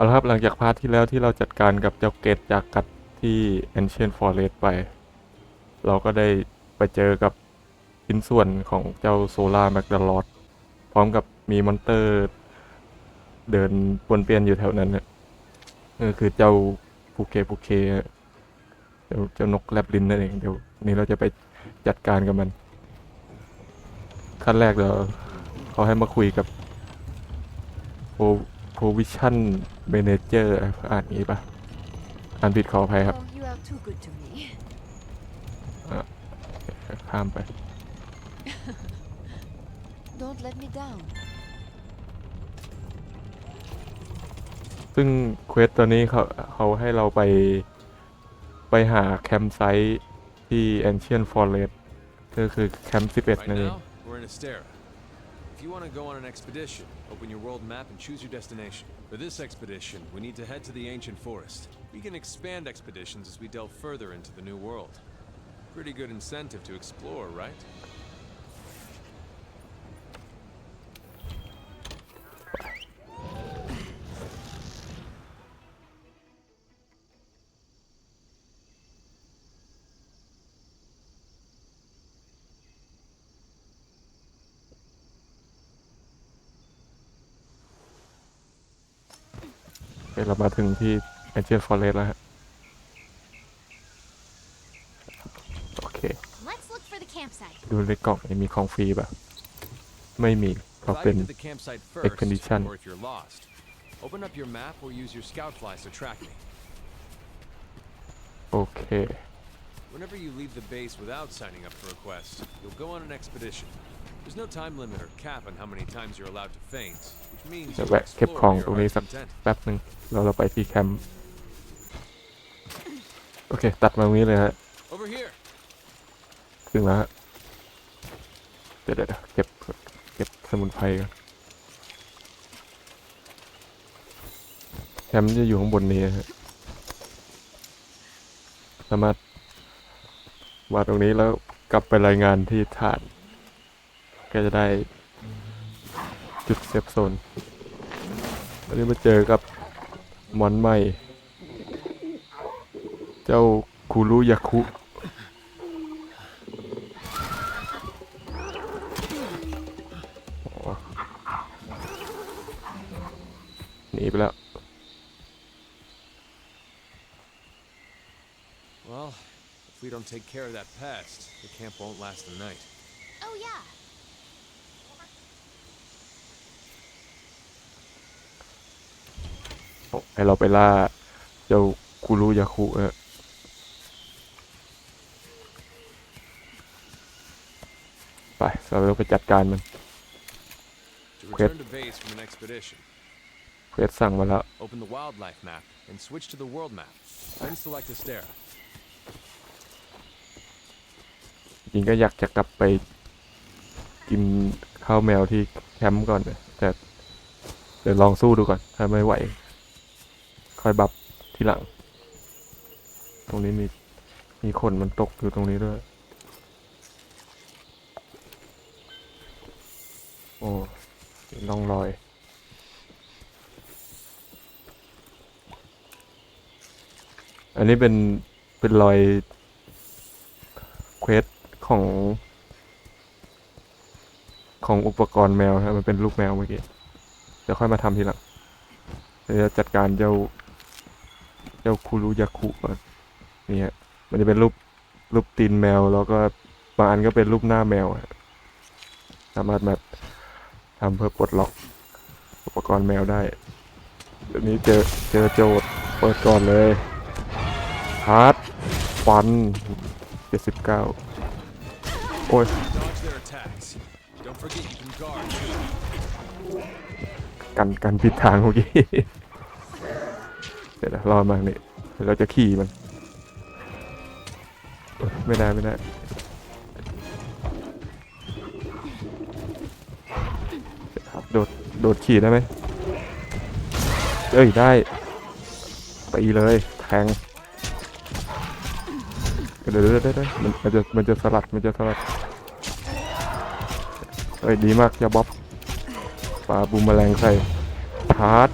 เอาละครับหลังจากพาร์ทที่แล้วที่เราจัดการกับเจ้าเกตจากกัดที่ Ancient Forest ไป เราก็ได้ไปเจอกับชิ้นส่วนของเจ้าโซลาร์แมกดาลอดพร้อมกับมีมอนเตอร์ เดินปวนเปียนอยู่แถวนั้นเนี่ยก็คือเจ้าภูเคภูเคเจ้าเจ้านกแลบลินนั่นเองเดี๋ยวนี้เราจะไปจัดการกับมัน ขั้นแรกเดี๋ยวเขาให้มาคุยกับ Pro- provision manager อ่านงี้ปะอ่านผิดขออภัยครับ Oh, you are too good to me. ข้ามไป Don't let me down. ซึ่งเควสตัวนี้เขาเขาให้เราไปไปหาแคมป์ไซต์ที่ Ancient Forest ก็คือแคมป์11 Right นั่นเอง now, we're in Astera. If you want to go on an expedition, open your world map and choose your destination. For this expedition, we need to head to the ancient forest. We can expand expeditions as we delve further into the new world. Pretty good incentive to explore, right? คเรามาถึงที่ Ancient Forest แล้วฮะ โอเค Let's look for the campsite. ดูในกล่องนี้มีของฟรีป่ะ ไม่มีเพราะ Fly เป็น to the campsite first, expedition. or if you're lost, open up your map or use your scout flies to track me. โอเค Whenever you leave the base without signing up for a quest, you'll go on an expedition. There's no time limit or cap on how many times you're allowed to faint, which means จะ you แวะเก็บของตรงนี้สักแป๊บหนึ่งแล้วเราไปที่แคมป์โอเค ตัดมาตรงนี้เลยฮะถึงแล้วฮะเดี๋ยวเดี๋ยวเก็บเก็บสมุนไพรกันแคมป์จะอยู่ข้างบนนี้ฮะสามารถมาตรงนี้แล้วกลับไปรายงานที่ฐาน ก็จะได้ จุดเซฟโซนวันนี้มาเจอกับมอนใหม่ เจ้าคูรุยาคุหนีไปแล้ว Well, if we don't take care of that pest, the camp won't last the night. Oh, yeah. ให้เราไปล่าเจ้าคุรุยาคุฮะไปเราต้องไปจัดการมัน To Okay. return to base from an expedition, เควสสั่งมาแล้ว open the wildlife map and switch to the world map. Then select Astera. จริงก็อยากจะกลับไปกินข้าวแมวที่แคมป์ก่อนนะแต่เดี๋ยวลองสู้ดูก่อน ถ้าไม่ไหว ค่อยบับทีหลัง ตรงนี้มีมีขนมันตกอยู่ตรงนี้ด้วย โอ้มีร่องรอย อันนี้เป็นเป็นรอยเควสของ ของอุปกรณ์แมวครับมันเป็นลูกแมวเมื่อกี้เดี๋ยวค่อยมาทำทีหลังเดี๋ยวจะจัดการเจ้า จ้าคุรุยาคุก่อนนี่ฮะมันจะเป็นรูปรูปตีนแมว แล้วก็บางอันก็เป็นรูปหน้าแมวสามารถมาทำเพื่อปลดล็อกอุปกรณ์แมวได้เดี๋ยวนี้เจอเจอโจทย์เปิดก่อนเลยฮาร์ดฟันเจ็ดสิบเก้าโอ้ยกันกันผิดทางเมื่อกี้ เดี๋ยวรอมานี่ยเราจะขี่มัน ไม่ได้ไม่ได้โดดโดดขี่ได้ไหมเอ้ยได้ตีเลยแทงเดี๋ยวเดี๋ยวเดี๋ยวเดี๋ยวมันมันจะมันจะสลัดมันจะสลัดเอ้ยดีมากยาบ๊อบปลาบูมแมลงใส่พาร์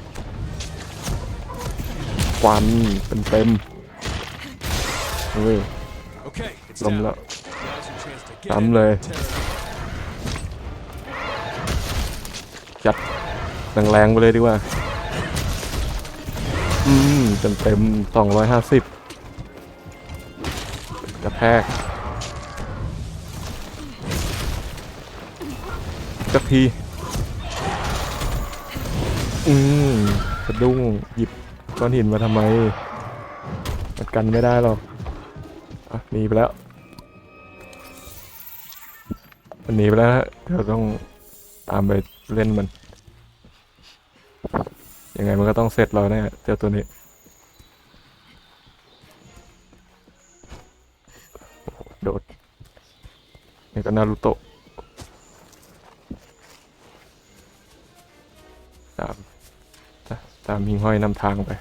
ฟันเป็นเต็มๆเฮ้ย Okay, it's ล้ม down. แล้ว Now's your chance to get ซ้ำ in เลย and tear it up. จัดแรงๆไปเลยดีกว่า อืมเต็มเต็มสองร้อยห้าสิบกระแทกสักที อืมสะดุ้งหยิบ ก้อนหินมาทำไมมันกันไม่ได้หรอกอะหนีไปแล้วมันหนีไปแล้วเดี๋ยวต้องตามไปเล่นมันยังไงมันก็ต้องเสร็จเราแน่เจ้าตัวนี้โดดนี่ก็นารูโตะตามตาตามหิงห้อยนำทางไป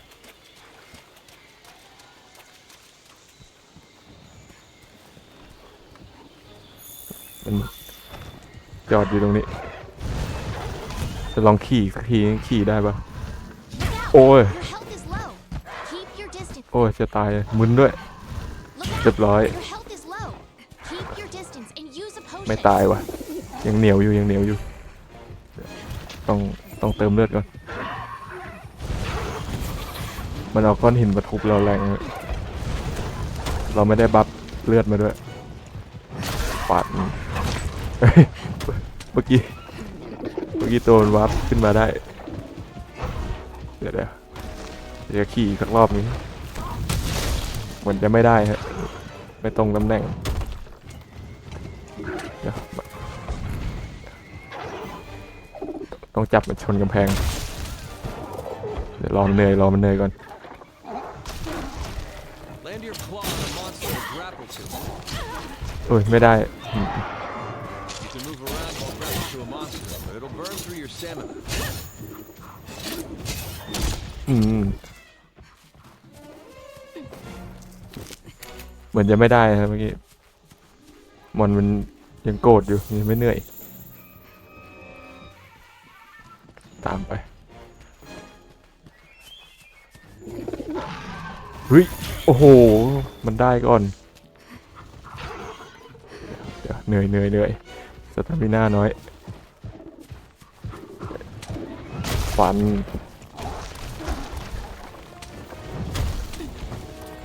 มันจอดอยู่ตรงนี้ จะลองขี่สักทีขี่ได้ปะ Look out! Ôi. Your health is low. Keep your distance. โอ้ย จะตายมึนด้วย Look out! เรียบร้อย Your health is low. Keep your distance and use a potion. ไม่ตายวะยังเหนียวอยู่ยังเหนียวอยู่ ต้องต้องเติมเลือดก่อน มันเอาก้อนหินมาทุบเราแรง เราไม่ได้บัฟเลือดมาด้วย ปาดมัน เฮ้ยเมื่อกี้ เมื่อกี้ตัวมันวับขึ้นมาได้ เดี๋ยวเดี๋ยวเดี๋ยวขี่อีกสักรอบนี้เหมือนจะไม่ได้ฮะ ไม่ตรงตำแหน่งเดี๋ยวต้องจับมันชนกำแพง เดี๋ยวรอมันเหนื่อยรอมันเหนื่อยก่อน Land your claw on a monster or grapple to it. โอ้ยไม่ได้อืม You can move around while grappled to a monster, but it'll burn through your stamina. อืมเหมือนจะไม่ได้ครับเมื่อกี้มอนมันยังโกรธอยู่ยังไม่เหนื่อย ตามไปเฮ้ยโอ้โห มันได้ก่อน เดี๋ยวเหนื่อยเหนื่อยเหนื่อย สตามิน่าน้อย ฟัน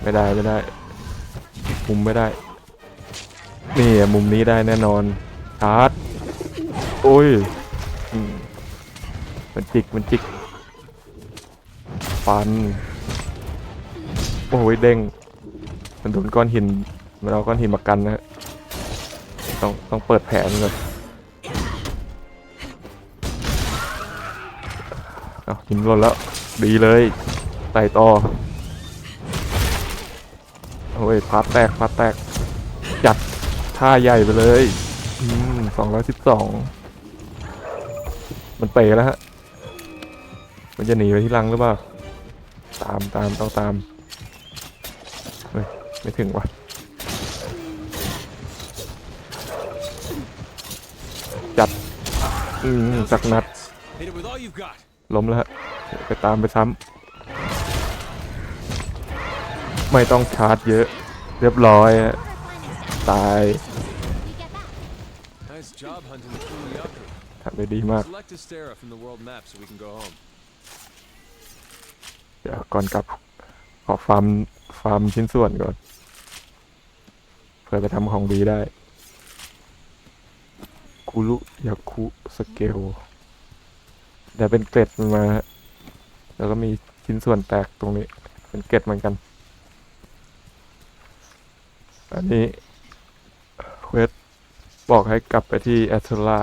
ไม่ได้ไม่ได้ มุมไม่ได้ นี่อะมุมนี้ได้แน่นอนชาร์จโอ้ยมมันจิกมันจิก ฟัน โอ้ยเด้งมันโดนก้อนหินมันเอาก้อนหินมากันนะฮะ ต้องต้องเปิดแผลมันก่อนเอาหินหล่นแล้ว ดีเลยไต่ต่อโอ้ยพาร์ทแตกพาร์ทแตก จัดท่าใหญ่ไปเลยอืมสองร้อยสิบสองมันเป๋แล้วฮะ มันจะหนีไปที่รังหรือเปล่า ตามตามต้องตาม เฮ้ย ไม่ถึงว่ะจัด อืมสักนัด Hit it with all you've got. ล้มแล้วฮะเดี๋ยวไปตามไปซ้ำไม่ต้องชาร์จเยอะ เรียบร้อยฮะ Our finest. ตาย We get back. Nice job hunting the Kuluyaku. ทำได้ดีมาก Select Astera from the world map so we can go home. เดี๋ยวก่อนกลับ ขอฟาร์มฟาร์มชิ้นส่วนก่อน เพื่อไปทำของดีได้ คุรุยาคุสเกลเดี๋ยวเป็นเกล็ดมันมาฮะแล้วก็มีชิ้นส่วนแตกตรงนี้ เป็นเกล็ดเหมือนกัน อันนี้เควสบอกให้กลับไปที่แอตเทล่า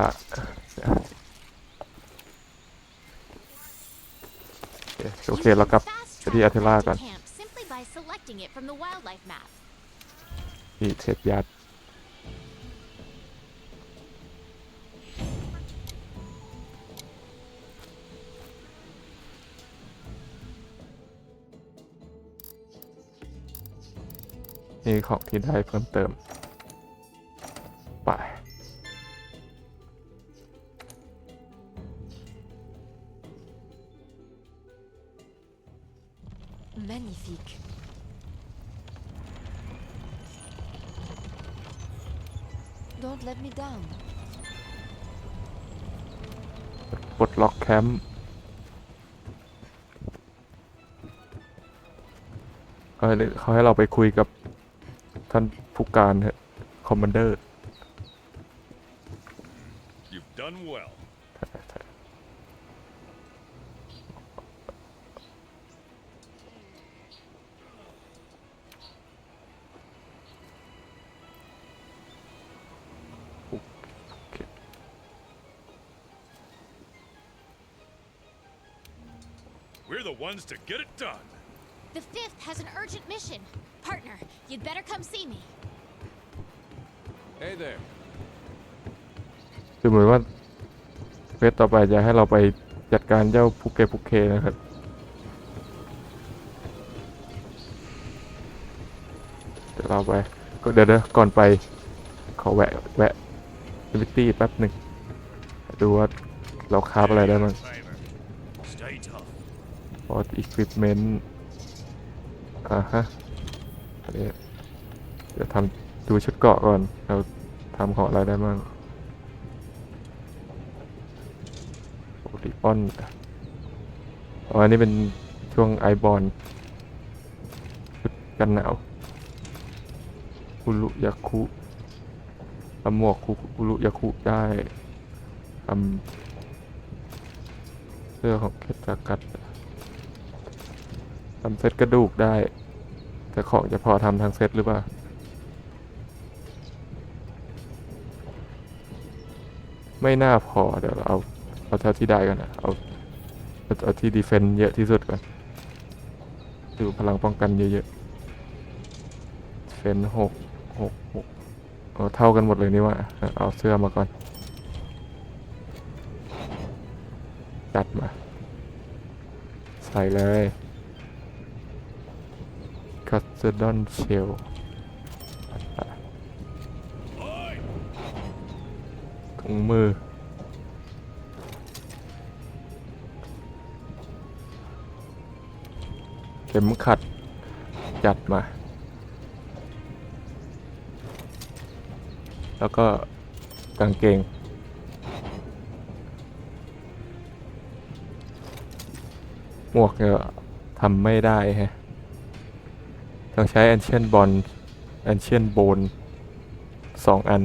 โอเค เรากลับ Fast ไปที่ travel Attila to ก่อน camp simply by selecting it from the wildlife map. ที่เทปยัด นี่ของที่ได้เพิ่มเติม ไปโ Magnifique. Don't let me down. ปลดล็อกแคมป์เออเขาให้เราไปคุยกับ ท่านผู้การคอมมานเดอร์ You've done well. 'We're the ones to get it done. The fifth has an urgent mission. Partner, you'd better come see me. Hey there. คือเหมือนว่าเฟสต่อไปจะให้เราไปจัดการเจ้าพุกเกพุกเคนะครับ เดี๋ยวเราไปก็เดี๋ยวนะก่อนไป ขอแวะแวะลิตี้แป๊บหนึ่งดูว่าเราคราบอะไรได้บ้าง Timer. Stay tough. พออีควิปเมนต์อ่าฮะ อันนี้เดี๋ยวทำดูชุดเกาะก่อน เราทำของอะไรได้บ้างโอริออนอ๋ออันนี้เป็นช่วงไอบอลชุดกันหนาวคุรุยาคุทำหมวกคุคุรุยาคุได้ทำเสื้อของเคจากัตทำเซตกระดูกได้ แต่ของจะพอทำทางเซตหรือเปล่า ไม่น่าพอเดี๋ยวเราเอาเอาเท่าที่ได้ก่อนนะเอาเอาเอาที่ดีเฟนต์เยอะที่สุดก่อนดูพลังป้องกันเยอะๆเฟนหกหกหกเอาเท่ากันหมดเลยนี่ว่า เอาเสื้อมาก่อน จัดมา ใส่เลย คัสเซดอนเชลถุงมือ เข็มขัด จัดมา แล้วก็กางเกงหมวกเนี่ยทำไม่ได้ฮะ ต้องใช้ Ancient Bond Ancient Bone สองอัน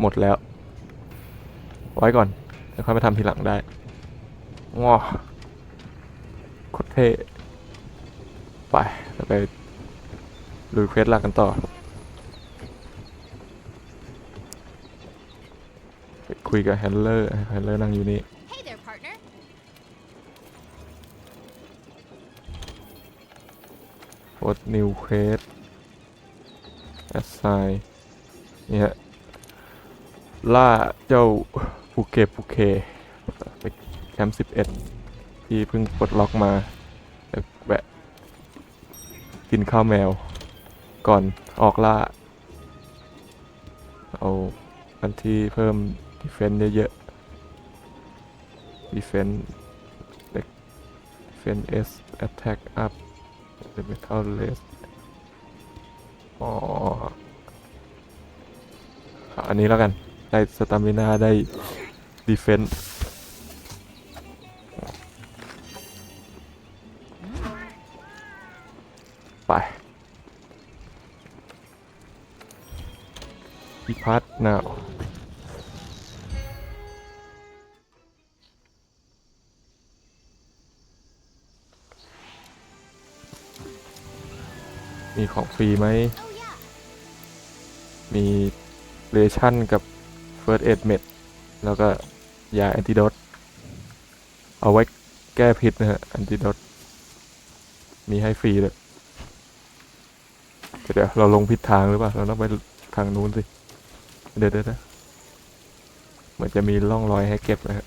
หมดแล้ว ไว้ก่อนเดี๋ยวค่อยมาทำทีหลังได้ว้าโคตรเท่ไปเราไปลุยเควสหลักกันต่อไปคุยกับแฮนเลอร์แฮนเลอร์นั่งอยู่นี่ Hey there, partner. โพสนิวเควสแอสไซนี่ฮะ ล่าเจ้าภูเก็ตภูเคไปแคมป์สิบเอ็ดที่เพิ่งปลดล็อกมาแล้วแวะกินข้าวแมว ก่อนออกล่า เอาอันที่เพิ่มดีเฟนต์เยอะๆดีเฟนต์เด็กดีเฟนต์เอสแอตแทกอัพ The Metal Less อ๋อ อันนี้แล้วกัน ได้สตามินาได้ดีเฟน s ์ไปพิพัฒน์น มีของฟรีไหม มีเรชั่นกับ First Aid Med แล้วก็ยาแอนติโดตเอาไว้แก้พิษนะฮะแอนติโดตมีให้ฟรีเลยเดี๋ยวเราลงผิดทางหรือเปล่า เราต้องไปทางนู้นสิ เดี๋ยวเดี๋ยวเหมือนจะมีร่องรอยให้เก็บนะฮะ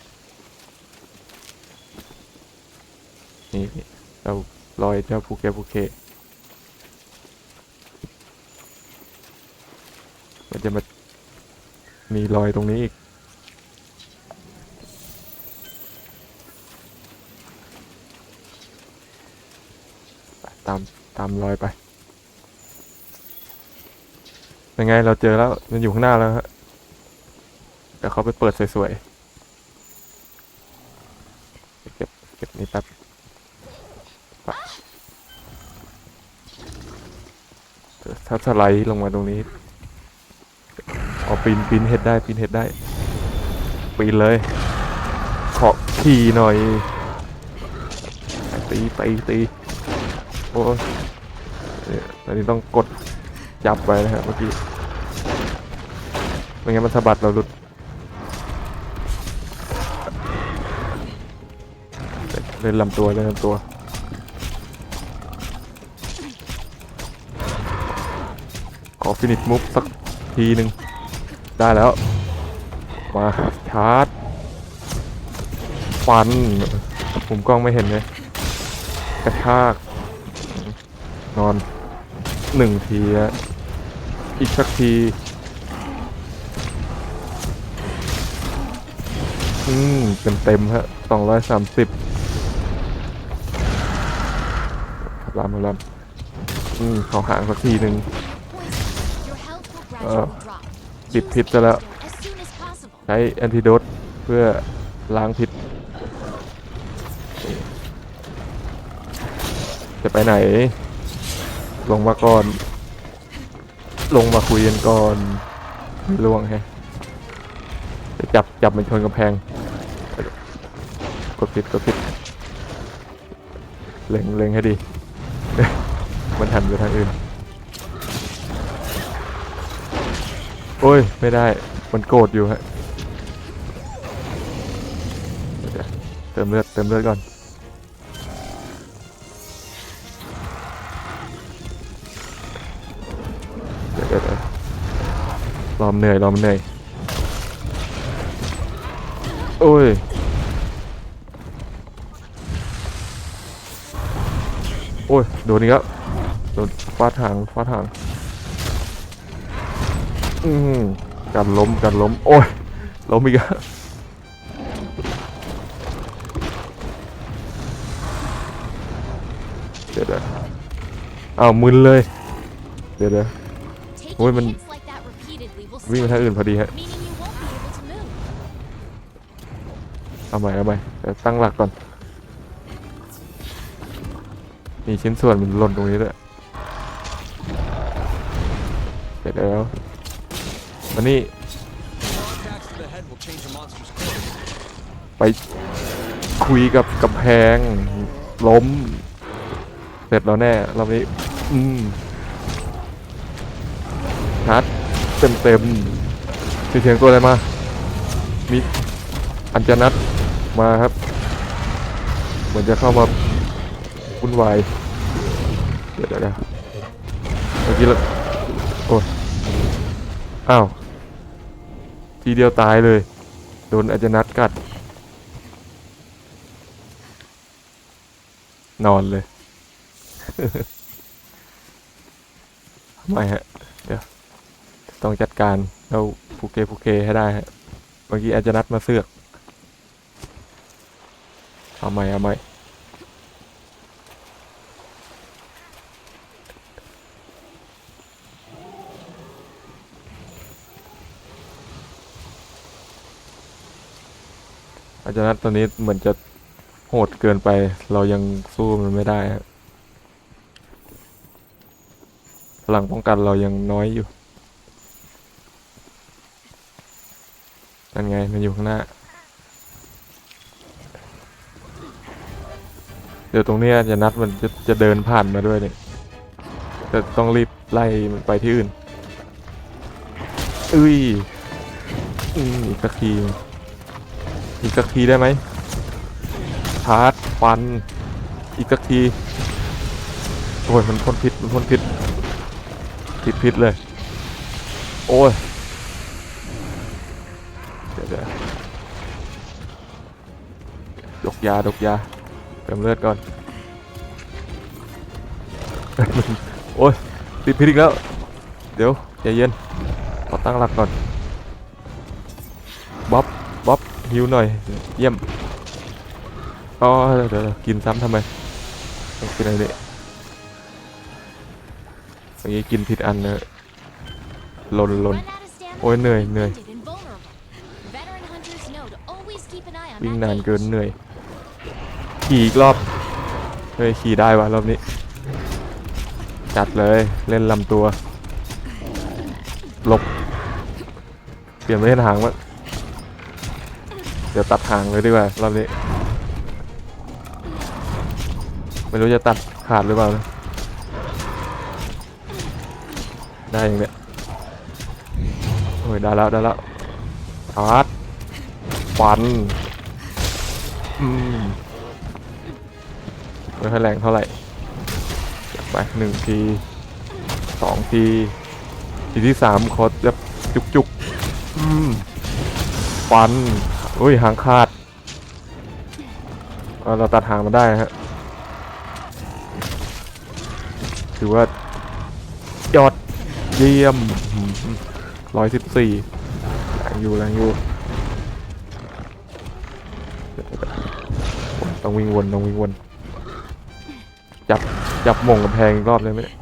นี่นี่เจ้ารอยเจ้าภูเก็ตภูเค จะมา มีรอยตรงนี้อีก ตามตามรอยไป ยังไงเราเจอแล้ว มันอยู่ข้างหน้าแล้วฮะเดี๋ยวเขาไปเปิดสวยๆ เก็บเก็บนี่แป๊บถ้าสไลด์ลงมาตรงนี้ เอาปีนปีนเห็ดได้ปีนเห็ดได้ปีนเลยขอขี่หน่อยตีตีตีโอ้ยเนี่ยอันนี้ต้องกดจับไว้นะฮะเมื่อกี้ไม่งั้นมันสะบัดเราหลุดเล่นลำตัวเล่นลำตัวขอฟินิชมุฟสักทีหนึ่ง ได้แล้ว มา ชาร์จ ฟันมุมกล้องไม่เห็นเลย กระชาก นอนหนึ่งทีอะอีกสักทีอืมเต็มเต็มๆฮะสองร้อยสามสิบขับลามขับลามอืมเขาหางสักทีหนึ่ง Poison. Your health ผิดพิษซะแล้ว ใช้แอนติโดตเพื่อล้างพิษ จะไปไหน ลงมาก่อน ลงมาคุยกันก่อนไม่ล่วงแฮะจะจับจับมันชนกำแพง กดผิดกดผิดเล็งเล็งให้ดี มันหันไปทางอื่น โอ้ย ไม่ได้ มันโกรธอยู่ฮะเติมเลือด เติมเลือดก่อนเดี๋ยวเดี๋ยวรอมเหนื่อยรอมเหนื่อย โอ้ยโอ้ย โดนอีกแล้ว โดนฟาดหางฟาดหาง อืมการล้มการล้ม โอ้ยล้มอีกแล้วเดี๋ยวเดี๋ยวอ้าวมึนเลย เดี๋ยวเดี๋ยว Taking Ôi, mình- hits like that repeatedly will วิ่งไปทาง stun อื่นพอดีฮะ you, meaning you won't be able to move. เอาใหม่เอาใหม่แต่ตั้งหลักก่อนมีชิ้นส่วนมันหล่นตรงนี้ด้วยเสร็จแล้ว มานี่ไปคุยกับกำแพง ล้ม เสร็จแล้วแน่รอบนี้ อืมชัดเต็มเต็มมีเสียงตัวอะไรมา มีอัญจนัทมาครับ เหมือนจะเข้ามาวุ่นวายเดี๋ยวเดี๋ยวเดี๋ยวเมื่อกี้เราโอ้ยอ้าว ทีเดียวตายเลย โดนอัญจนัทกัด นอนเลยทำไมฮะ เดี๋ยว ต้องจัดการเราผูเกผูเกให้ได้ฮะเมื่อกี้อาจนัดมาเสือกเอาใหม่เอาใหม่ อาจารย์ตอนนี้เหมือนจะโหดเกินไป เรายังสู้มันไม่ได้ฮะพลังป้องกันเรายังน้อยอยู่นั่นไงมันอยู่ข้างหน้า เดี๋ยวตรงนี้จะนัดมันจะจะเดินผ่านมาด้วยเนี่ยแต่ต้องรีบไล่มันไปที่อื่น อุ้ยอีกสักที อีกสักทีได้ไหมชาร์จฟัน อีกสักทีโอ้ยมันพ่นพิษมันพ่นพิษพิษพิษเลย โอ้ยเดี๋ยวเดี๋ยวดกยาดกยาเติมเลือดก่อน โอ้ยติดพิษอีกแล้ว เดี๋ยวใจเย็นขอตั้งหลักก่อน ฮิวหน่อย เยี่ยมอ๋อเดี๋ยวเดี๋ยวเดี๋ยวกินซ้ำทำไมต้องกินอะไรเนี่ยมื่อกี้กินผิดอันนะหล่นหล่น Run out of stamina, โอ้ยเหนื่อยเหนื่อย wounded and vulnerable. Veteran hunters know to always keep an eye on วิ่ง that นาน gauge. เกินเหนื่อย ขี่อีกรอบ เฮ้ย ขี่ได้วะรอบนี้ จัดเลยเล่นลำตัว หลบ เปลี่ยนไปเล่นหางวะเดี๋ยวตัดหางเลยดีกว่ารอบนี้ไม่รู้จะตัดขาดหรือเปล่านะได้อย่างเนี้ยโอ้ยได้แล้วได้แล้วชาร์จฟันอืมไม่ค่อยแรงเท่าไหร่เก็บไปหนึ่งทีสองทีทีที่สามขอจะจุกจุกอืมฟัน อุ้ยหางขาดเอาเราตัดหางมาได้นะฮะถือว่ายอดเยี่ยมร้อยสิบสี่แรงอยู่แรงอยู่ต้องวิ่งวนต้องวิ่งวนจับจับหมงกับแพงอีกรอบเลยไหมเนี่ย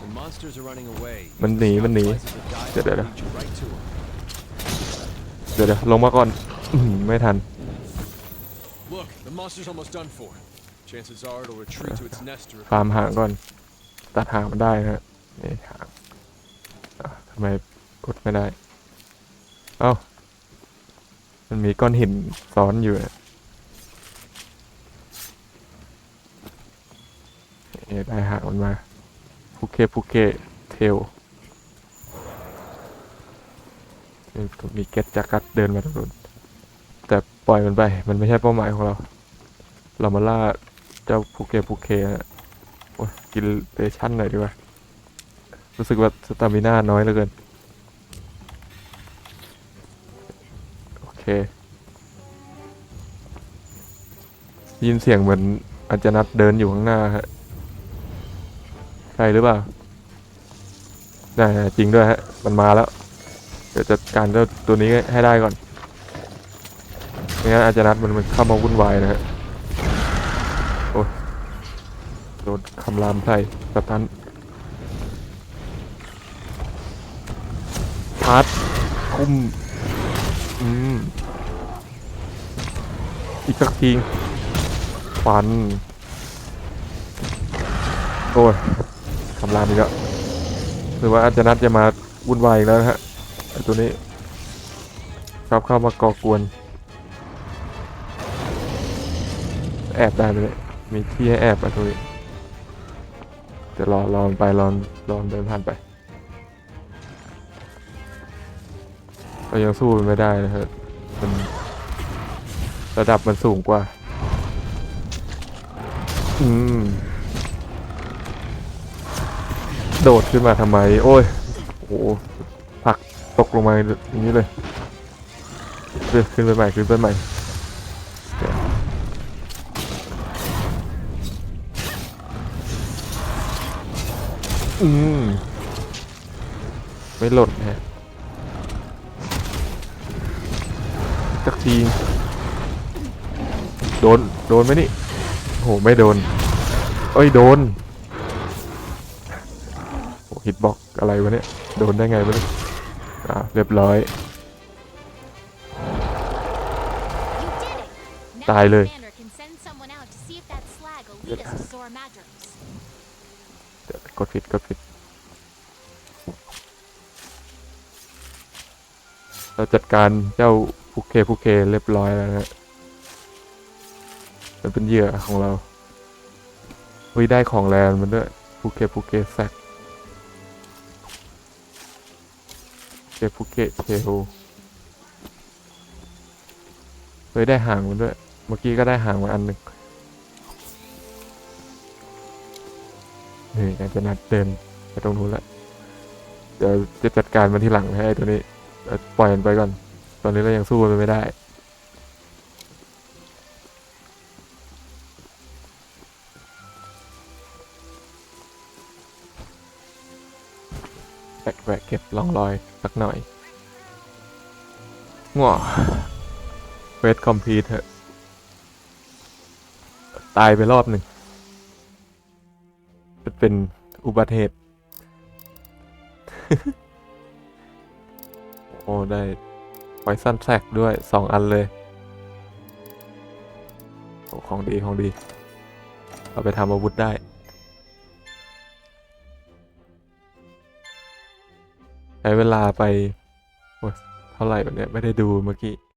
When monsters are running away, มันหนีมันหนี slices of dive เดี๋ยวเดี๋ยว will lead you right to 'em. เดี๋ยวเดี๋ยวลงมาก่อนอื้อหือไม่ทัน Look, the monster's almost done for. Chances are it'll retreat to its nest to ฟาร์มหางก่อน ตัดหางมันได้นะฮะนี่หางอะทำไมกดไม่ได้ เอ้า มันมีก้อนหินซ้อนอยู่นะนี่ได้หางมันมาพุเคพุเคเทลนี่ มีเก็ตจักรัดเดินมาตรงนู้นแต่ปล่อยมันไป มันไม่ใช่เป้าหมายของเรา เรามาล่าเจ้าพุเคพุเคนะโอ้ยกินเตชั่นหน่อยดีกว่า รู้สึกว่าสตามิน่าน้อยเหลือเกิน โอเค ยินเสียงเหมือนอาจจะนัดเดินอยู่ข้างหน้าฮะ ใช่หรือเปล่าได้จริงด้วยฮะ มันมาแล้ว เดี๋ยวจัดการเจ้าตัวนี้ให้ได้ก่อนไม่งั้นอาจจะนัดมันมันเข้ามาวุ่นวายนะฮะโอ้ยโดนคำรามใส่สตันพาร์ทคุ้มอืมอีกสักทีฟัน โอ้ยคำรามอีกแล้วหรือว่าอาจจะนัดจะมาวุ่นวายอีกแล้วนะฮะ ไอตัวนี้ชอบเข้ามาก่อกวน แอบได้เลยมีที่ให้แอบอะตัวนี้เดี๋ยวรอรอนไปรอรอนเดินผ่านไปเรายังสู้มันไม่ได้นะครับมันระดับมันสูงกว่า อืม โดดขึ้นมาทำไม โอ้ย โอ้ ตกลงมาอย่างนี้เลยเดี๋ยวขึ้นไปใหม่ขึ้นไปใหม่อืมไม่หล่นฮะสักที โดน โดนไหมนี่โห ไม่โดน เอ้ย โดนโอ้ฮิตบ็อกอะไรวะเนี่ย โดนได้ไงวะเนี่ย อ่าเรียบร้อย You did it! Now Die the เลย commander can send someone out to see if that slag will lead us to Zora Madros. เดี๋ยวกดผิดกดผิดเราจัดการเจ้าภูเคภูเคเรียบร้อยแล้วนะฮะมันเป็นเหยื่อของเราเฮ้ยได้ของแรงมันด้วยภูเคภูเคแซก ภูเคภูเคเทลเฮ้ยได้หางมันด้วย เมื่อกี้ก็ได้หางมาอันหนึ่งนี่อยากจะนัดเดินไปตรงนู้นละเดี๋ยวจะจัดการมันที่หลังให้ไอ้ตัวนี้ปล่อยมันไปก่อน ตอนนี้เรายังสู้มันไม่ได้ แบกแวะเก็บร่องรอยสักหน่อยง่วเวทคอมพลีทเถอะ ตายไปรอบหนึ่งเป็นอุบัติเหตุ โอ้ ได้ไวซันแซกด้วยสองอันเลยโอ้ของดี ของดี เอาไปทำอาวุธได้ ใช้เวลาไปเท่าไหร่แบบเนี้ยไม่ได้ดูเมื่อกี้